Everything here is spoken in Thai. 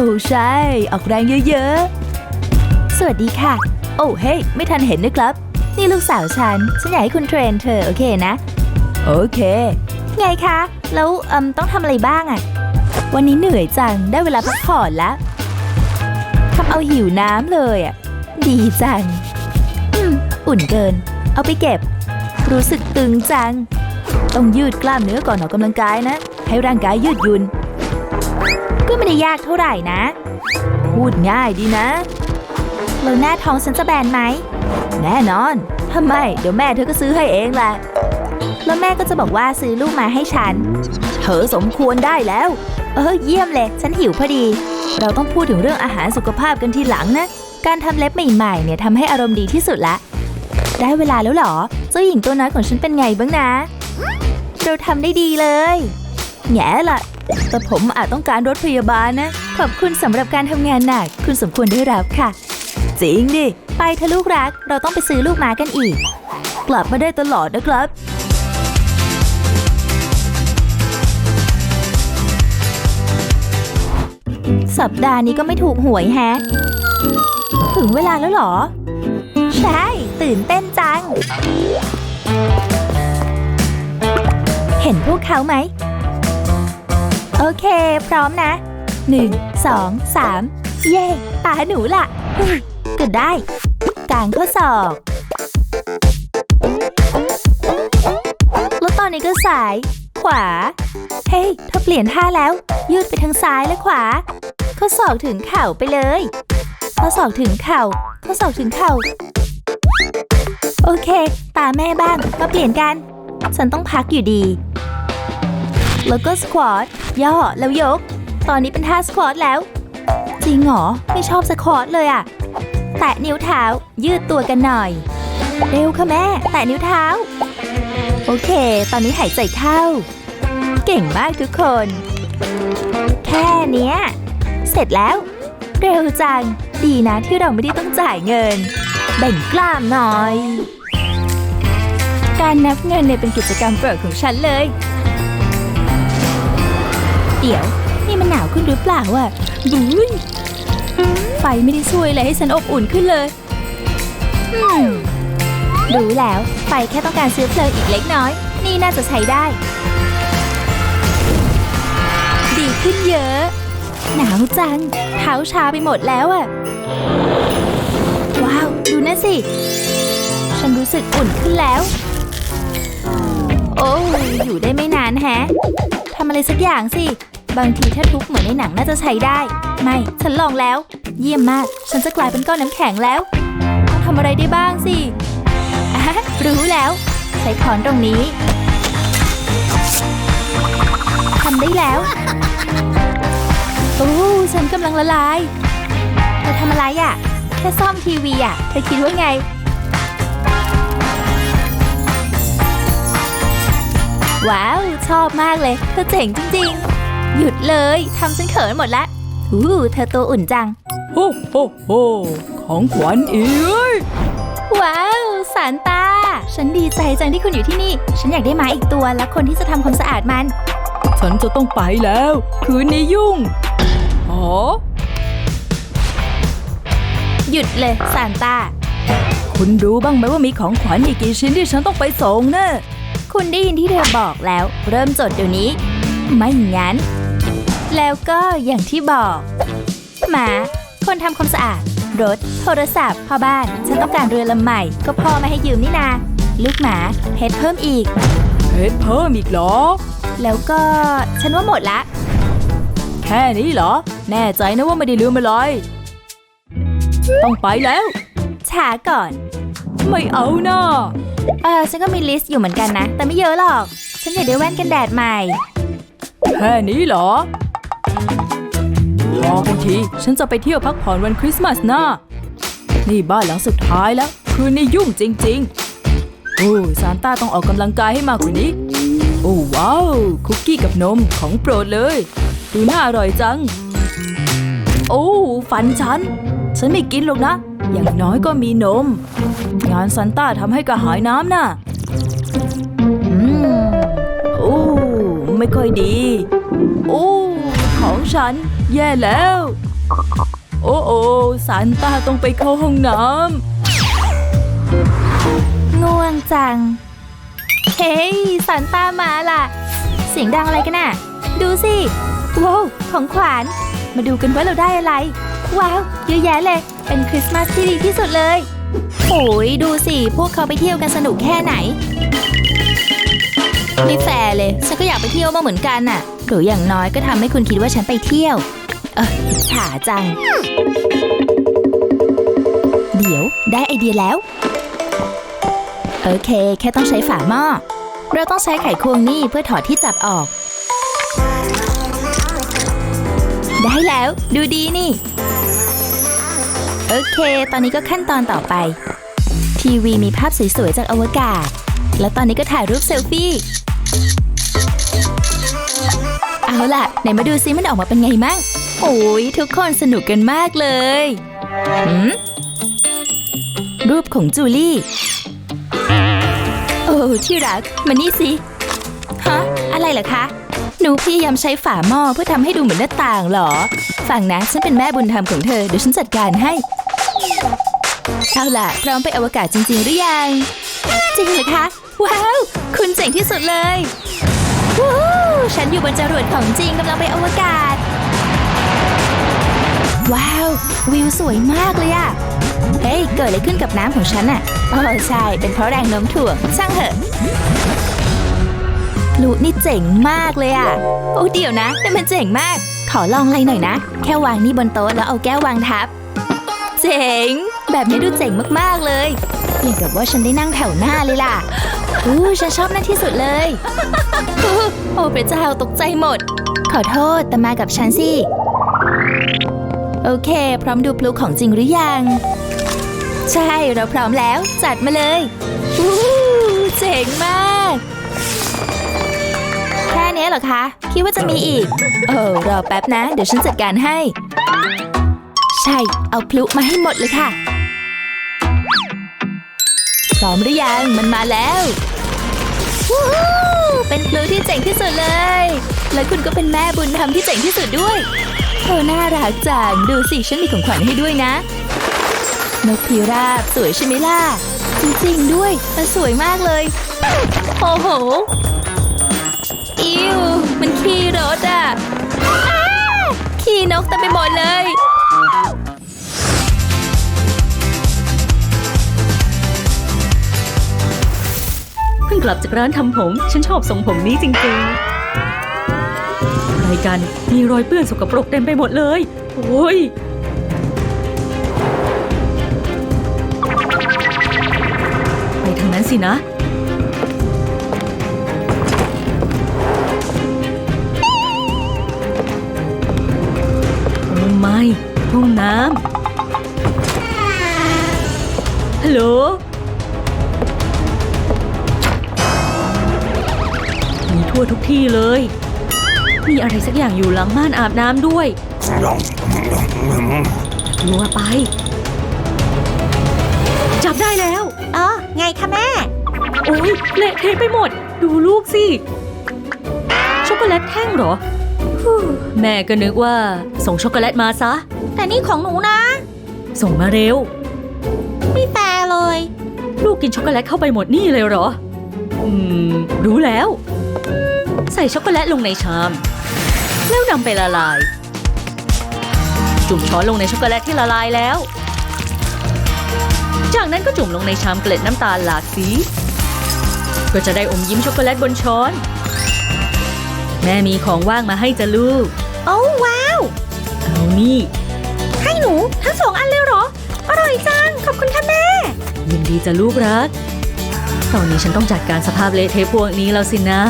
อ้ใช่ ออกแรงเยอะๆ สวัสดีค่ะ โอ้เฮ้ยไม่ทันเห็นนะครับ นี่ลูกสาวฉัน ฉันอยากให้คุณเทรนเธอ โอเคนะ โอเค ไงคะ แล้วเอืมต้องทำอะไรบ้างอะวันนี้เหนื่อยจัง ได้เวลาพักผ่อนแล้วทำเอาหิวน้ำเลยอะดีจัง อืม อุ่นเกิน เอาไปเก็บ รู้สึกตึงจัง ต้องยืดกล้ามเนื้อก่อนออกกำลังกายนะ ให้ร่างกายยืดหยุ่น ไม่ได้ยากเท่าไหร่นะ พูดง่ายดีนะ แล้วหน้าท้องฉันจะแบนไหม แน่นอนทำไม เดี๋ยวแม่เธอก็ซื้อให้เองแหละ แล้วแม่ก็จะบอกว่าซื้อลูกมาให้ฉัน เธอสมควรได้แล้ว เออเยี่ยมเลย ฉันหิวพอดี เราต้องพูดถึงเรื่องอาหารสุขภาพกันทีหลังนะ การทำเล็บใหม่ๆเนี่ยทำให้อารมณ์ดีที่สุดละ ได้เวลาแล้วหรอ เจ้าหญิงตัวน้อยของฉันเป็นไงบ้างนะ เราทำได้ดีเลย แง่ละแต่ผมอาจต้องการรถพยาบาลนะ ขอบคุณสำหรับการทำงานหนัก คุณสมควรได้รับค่ะ จริงดิ ไปเถอะลูกรัก เราต้องไปซื้อลูกหมากันอีก กลับมาได้ตลอดนะครับสัปดาห์นี้ก็ไม่ถูกหวยแฮะ ถึงเวลาแล้วหรอ ใช่ ตื่นเต้นจัง เห็นพวกเขาไหม โอเค พร้อมนะหนึ่งสองสามเย่ตาหนูล่ะเฮ้ยก็ได้กางข้อศอกแล้วตอนนี้ก็สาย ขวา เฮ้ยเธอเปลี่ยนท่าแล้ว ยืดไปทางซ้ายและขวา ข้อศอกถึงเข่าไปเลย ข้อศอกถึงเข่า ข้อศอกถึงเข่า โอเค ตาแม่บ้าง มาเปลี่ยนกัน ฉันต้องพักอยู่ดี แล้วก็สควอต ย่อแล้วยก ตอนนี้เป็นท่าสควอตแล้ว จริงเหรอ ไม่ชอบสควอตเลยอะแตะนิ้วเท้า ยืดตัวกันหน่อย เร็วค่ะแม่ แตะนิ้วเท้า โอเค ตอนนี้หายใจเข้า เก่งมากทุกคน แค่เนี้ย เสร็จแล้ว เร็วจัง ดีนะที่เราไม่ได้ต้องจ่ายเงิน แบ่งกล้ามหน่อย การนับเงินเนี่ยเป็นกิจกรรมโปรดของฉันเลย เดี๋ยว นี่มันหนาวขึ้นหรือเปล่าอะบุ้ยไฟไม่ได้ช่วยอะไรให้ฉันอบอุ่นขึ้นเลยอืมรู้แล้ว ไฟแค่ต้องการซื้อเพลิงอีกเล็กน้อย นี่น่าจะใช้ได้ ดีขึ้นเยอะ หนาวจัง เท้าชาไปหมดแล้วอะว้าว ดูนั่นสิ ฉันรู้สึกอุ่นขึ้นแล้ว โอ้ยอยู่ได้ไม่นานแฮะทำอะไรสักอย่างสิ บางทีถ้าทุบเหมือนในหนังน่าจะใช้ได้ ไม่ ฉันลองแล้ว เยี่ยมมาก ฉันจะกลายเป็นก้อนน้ำแข็งแล้วต้องทำอะไรได้บ้างสิรู้แล้ว ใช้ค้อนตรงนี้ทำได้แล้วโอ้ฉันกำลังละลายเธอทำอะไรอะ่ะแค่ซ่อมทีวีอะ่ะเธอคิดว่าไงว้าว ชอบมากเลยเธอเจ๋งจริง ๆ หยุดเลยทำฉันเขินหมดละอู้เธอตัวอุ่นจังโฮโฮโฮของขวัญอีกว้าวสารตา ฉันดีใจจังที่คุณอยู่ที่นี่ ฉันอยากได้หมาอีกตัวและคนที่จะทำความสะอาดมัน ฉันจะต้องไปแล้ว คืนนี้ยุ่งอ๋อหยุดเลยสารตา คุณรู้บ้างไหมว่ามีของขวัญอีกกี่ชิ้นที่ฉันต้องไปส่งเนะ คุณได้ยินที่เธอบอกแล้ว เริ่มจดเดี๋ยวนี้ ไม่งั้น แล้วก็อย่างที่บอก หมา คนทำความสะอาด รถ โทรศัพท์พ่อบ้าน ฉันต้องการเรือลำใหม่ ก็พ่อมาให้ยืมนี่นา ลูกหมา เพชรเพิ่มอีก เพชรเพิ่มอีกเหรอ แล้วก็ฉันว่าหมดละ แค่นี้เหรอ แน่ใจนะว่าไม่ได้ลืมอะไรต้องไปแล้วช้าก่อน ไม่เอานะเออฉันก็มีลิสต์อยู่เหมือนกันนะ แต่ไม่เยอะหรอก ฉันอยากได้แว่นกันแดดใหม่ แค่นี้เหรอรอกันทีฉันจะไปเที่ยวพักผ่อนวันคริสต์มาสนะนี่บ้านหลังสุดท้ายแล้ว คืนนี้ยุ่งจริงๆ โอ้ซานต้าต้องออกกำลังกายให้มากกว่านี้ โอ้ว้าว คุกกี้กับนมของโปรดเลย ดูน่าอร่อยจัง โอ้ฟันฉัน ฉันไม่กินหรอกนะ อย่างน้อยก็มีนม งานซันต้าทำให้กระหายน้ำน่ะ ไม่ค่อยดี โอ้ของฉัน แย่แล้ว โอ้โอ้ซานต้าต้องไปเข้าห้องน้ำง่วงจัง เฮ้ยสันตามาล่ะ เสียงดังอะไรกันน่ะ ดูสิว้าวของขวัญมาดูกันว่าเราได้อะไร ว้าว เยอะแยะเลย เป็นคริสต์มาสที่ดีที่สุดเลย โอ้ยดูสิ พวกเขาไปเที่ยวกันสนุกแค่ไหน ไม่แฟร์เลย ฉันก็อยากไปเที่ยวมางเหมือนกันน่ะ หรืออย่างน้อยก็ทำให้คุณคิดว่าฉันไปเที่ยว เออฉาจัง เดี๋ยวได้ไอเดียแล้ว โอเค แค่ต้องใช้ฝาหม้อ เราต้องใช้ไขควงนี่เพื่อถอดที่จับออก ได้แล้ว ดูดีนี่ โอเค ตอนนี้ก็ขั้นตอนต่อไป ทีวีมีภาพสวยๆจากอวกาศ แล้วตอนนี้ก็ถ่ายรูปเซลฟี่ เอาล่ะ ไหนมาดูซิมันออกมาเป็นไงมั่ง โอ้ยทุกคนสนุกกันมากเลยหืมรูปของจูลี่ โอ้ที่รัก มานี่สิ ฮะ อะไรเหรอคะ หนูพยายามใช้ฝาหม้อเพื่อทำให้ดูเหมือนหน้าต่างหรอ ฟังนะ ฉันเป็นแม่บุญธรรมของเธอ เดี๋ยวฉันจัดการให้ เอาล่ะ พร้อมไปอวกาศจริง ๆ หรือยัง จริงเหรอคะ ว้าว คุณเจ๋งที่สุดเลยวู้วฉันอยู่บนจรวดของจริงกำลังไปอวกาศ ว้าว วิวสวยมากเลยอะเฮ้ย เกิดอะไรขึ้นกับน้ำของฉันอะอ๋อใช่ เป็นเพราะแรงโน้มถ่วงช่างเถอะลุนี่เจ๋งมากเลยอะโอ้เดี๋ยวนะแต่มันเจ๋งมาก ขอลองอะไรหน่อยนะ แค่วางนี่บนโต๊ะแล้วเอาแก้ววางทับ เจ๋ง แบบนี้ดูเจ๋งมากๆเลยอย่างกับว่าฉันได้นั่งแถวหน้าเลยล่ะอู้ฉันชอบนั่นที่สุดเลยโอ้พระเจ้าตกใจหมด ขอโทษแต่มากับฉันสิ โอเค พร้อมดูพลุของจริงหรือยัง ใช่เราพร้อมแล้ว จัดมาเลยอู้เจ๋งมาก แค่นี้เหรอคะ คิดว่าจะมีอีก เออรอแป๊บนะ เดี๋ยวฉันจัดการให้ ใช่ เอาพลุมาให้หมดเลยค่ะ พร้อมหรือยัง มันมาแล้ววู้ฮู้เป็นพลุที่เจ๋งที่สุดเลย และคุณก็เป็นแม่บุญธรรมที่เจ๋งที่สุดด้วยเธอน่ารักจังดูสิฉันมีของขวัญให้ด้วยนะนกพิราบสวยใช่ไหมล่ะ จริงๆด้วย มันสวยมากเลย โอ้โห อิวมันขี่รถอะ กลับจากร้านทำผม ฉันชอบทรงผมนี้จริงๆอะไรกันมีรอยเปื้อนสกปรกเต็มไปหมดเลย โอ้ยไปทางนั้นสินะ ทั่วทุกที่เลย มีอะไรสักอย่างอยู่หลังม่านอาบน้ำด้วยกลัวไป จับได้แล้วอ๋อไงคะแม่ โอ้ยเละเทะไปหมด ดูลูกสิ ช็อกโกแลตแท่งเหรอฮู้แม่ก็นึกว่า ส่งช็อกโกแลตมาซะ แต่นี่ของหนูนะ ส่งมาเร็ว ไม่แฟร์เลย ลูกกินช็อกโกแลตเข้าไปหมดนี่เลยเหรอ อืม รู้แล้ว ใส่ช็อกโกแลตลงในชาม แล้วนำไปละลาย จุ่มช้อนลงในช็อกโกแลตที่ละลายแล้ว จากนั้นก็จุ่มลงในชามเกล็ดน้ำตาลหลากสี ก็จะได้อมยิ้มช็อกโกแลตบนช้อน แม่มีของว่างมาให้จ้ะลูก โอ้ว้าว เอานี่ ให้หนูทั้งสองอันเลยเหรอ อร่อยจัง ขอบคุณค่ะแม่ ยินดีจะลูกรัก ตอนนี้ฉันต้องจัดการสภาพเละเทะพวกนี้แล้วสินะ